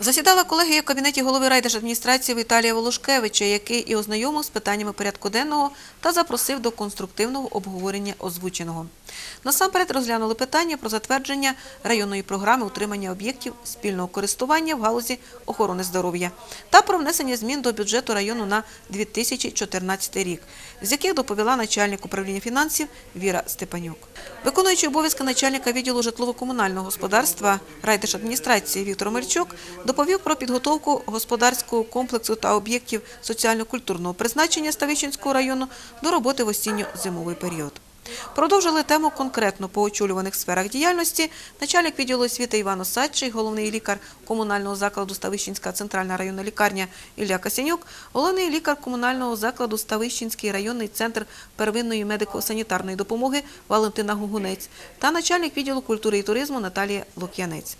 Засідала колегія в кабінеті голови райдержадміністрації Віталія Волошкевича, який і ознайомив з питаннями порядку денного та запросив до конструктивного обговорення озвученого. Насамперед розглянули питання про затвердження районної програми утримання об'єктів спільного користування в галузі охорони здоров'я та про внесення змін до бюджету району на 2014 рік, з яких доповіла начальник управління фінансів Віра Степанюк. Виконуючий обов'язки начальника відділу житлово-комунального господарства райдержадміністрації Віктор Мельчук доповів про підготовку господарського комплексу та об'єктів соціально-культурного призначення Ставищенського району до роботи в осінньо-зимовий період. Продовжили тему конкретно по очолюваних сферах діяльності начальник відділу освіти Іван Осадчий, головний лікар комунального закладу Ставищенська центральна районна лікарня Ілля Касянюк, головний лікар комунального закладу Ставищенський районний центр первинної медико-санітарної допомоги Валентина Гугунець та начальник відділу культури і туризму Наталія Лук'янець.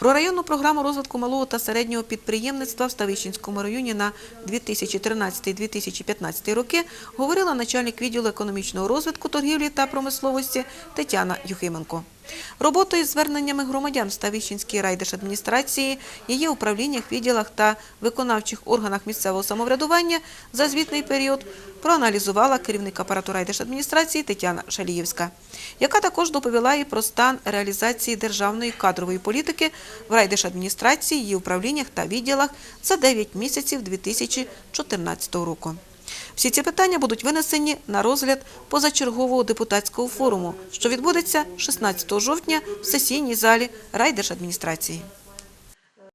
Про районну програму розвитку малого та середнього підприємництва в Ставищенському районі на 2013-2015 роки говорила начальник відділу економічного розвитку, торгівлі та промисловості Тетяна Юхименко. Роботою з зверненнями громадян в Ставищенській райдержадміністрації, її управліннях, відділах та виконавчих органах місцевого самоврядування за звітний період проаналізувала керівник апарату райдержадміністрації Тетяна Шаліївська, яка також доповіла і про стан реалізації державної кадрової політики в райдержадміністрації, її управліннях та відділах за 9 місяців 2014 року. Всі ці питання будуть винесені на розгляд позачергового депутатського форуму, що відбудеться 16 жовтня в сесійній залі райдержадміністрації.